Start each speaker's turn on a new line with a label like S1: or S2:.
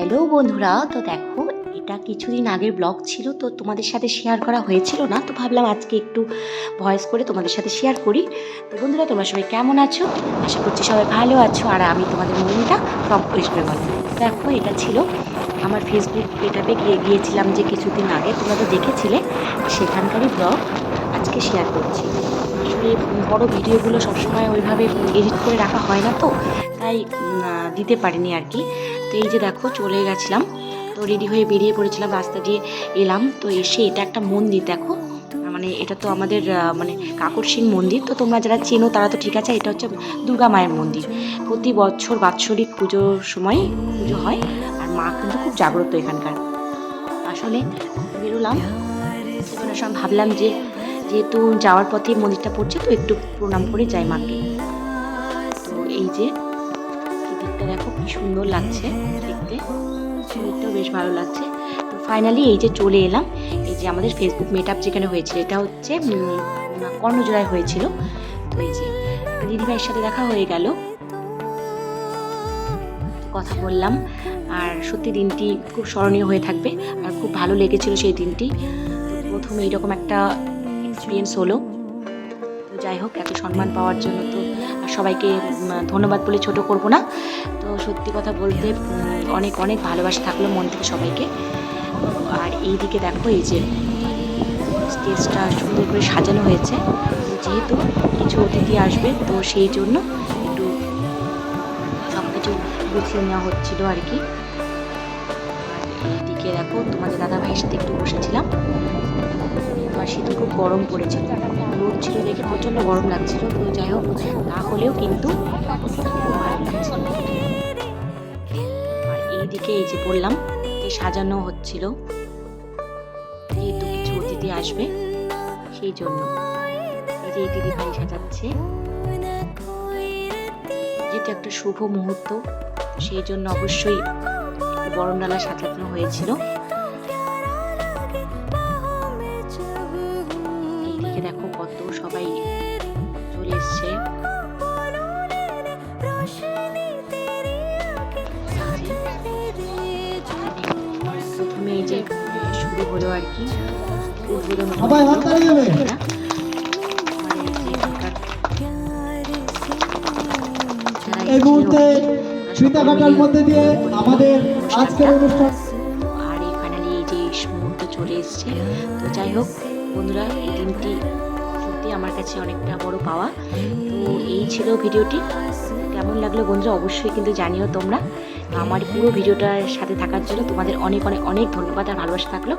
S1: Hello বন্ধুরা, তো দেখো, এটা কিছুদিন আগের ব্লগ ছিল, তো তোমাদের সাথে শেয়ার করা হয়েছিল না, তো ভাবলাম আজকে একটু ভয়েস করে তোমাদের সাথে শেয়ার করি। তো বন্ধুরা, তোমরা সবাই কেমন আছো? আশা করছি সবাই ভালো আছো, আর আমি তোমাদের মনিটা ফ্রম ওয়েস্ট দেখো, এটা ছিল আমার ফেসবুক এটাতে গিয়ে গিয়েছিলাম যে কিছুদিন আগে, তোমরা তো দেখেছিলে, সেখানকারই ব্লগ আজকে শেয়ার করছি। আসলে বড় ভিডিওগুলো সবসময় ওইভাবে এডিট করে রাখা হয় না তো, তাই দিতে পারিনি আর কি। তো এই যে দেখো, চলে গেছিলাম। তো রেডি হয়ে বেরিয়ে পড়েছিলাম, রাস্তা দিয়ে এলাম। তো এসে এটা একটা মন্দির, দেখো। মানে এটা তো আমাদের মানে কাকর সিং মন্দির। তো তোমরা যারা চেনো, তারা তো ঠিক আছে, এটা হচ্ছে দুর্গা মায়ের মন্দির। প্রতি বছর বাৎসরিক পুজোর সময় পুজো হয়, আর মা কিন্তু খুব জাগ্রত এখানকার। আসলে বেরোলাম। বেরোনোর সময় ভাবলাম যে, যেহেতু যাওয়ার পথে মন্দিরটা পড়ছে, তো একটু প্রণাম করে যাই মাকে। তো এই যে দেখো, কি সুন্দর লাগছে দেখতে। মন্দিরটাও বেশ ভালো লাগছে। তো ফাইনালি এই যে চলে এলাম, এই যে আমাদের ফেসবুক মেট আপ যেখানে হয়েছিল, এটা হচ্ছে কর্ণজোড়ায় হয়েছিল। তো এই যে দিদিভাইয়ের সাথে দেখা হয়ে গেল। কথা বললাম, আর সত্যি দিনটি খুব স্মরণীয় হয়ে থাকবে, আর খুব ভালো লেগেছিল সেই দিনটি। প্রথমে এইরকম একটা এক্সপিরিয়েন্স হলো। তো যাই হোক, এত সম্মান পাওয়ার জন্য তো সবাইকে ধন্যবাদ বলে ছোট করব না। তো সত্যি কথা বলতে অনেক অনেক ভালোবাসা থাকল মন থেকে সবাইকে। আর এই দিকে দেখো, এই যে স্টেজটা সুন্দর করে সাজানো হয়েছে। যেহেতু কিছু অতিথি আসবে, তো সেই জন্য একটু সব কিছু গুছিয়ে নেওয়া হচ্ছিল আর কি। এইদিকে দেখো, তোমাদের দাদা ভাইয়ের সাথে একটু বসেছিলাম। আর খুব গরম পড়েছিল রোদ ছিল দেখে প্রচণ্ড গরম লাগছিল। তো যাই হোক, না হলেও কিন্তু এইদিকে এই যে বললাম সাজানো হচ্ছিল, যেহেতু কিছু অতিথি আসবে, সেই জন্য। এই যে দিদি ভাই সাজাচ্ছে। যেটা একটা শুভ মুহূর্ত সেই জন্য অবশ্যই বরণডালা সাজানো হয়েছিল। যে শুরু হলো আর কি। উদ্বোধন
S2: এই মুহূর্তে কাটার মধ্যে দিয়ে আমাদের আজকের অনুষ্ঠান
S1: আর এই ফাইনালি এই যে মুহূর্ত চলে এসছে তো যাই হোক বন্ধুরা এই দিনটি সত্যি আমার কাছে অনেকটা বড় পাওয়া। তো এই ছিল ভিডিওটি। কেমন লাগল বন্ধুরা অবশ্যই কিন্তু জানিও তোমরা। আমার পুরো ভিডিওটার সাথে থাকার জন্য তোমাদের অনেক অনেক অনেক ধন্যবাদ আর ভালোবাসা থাকল।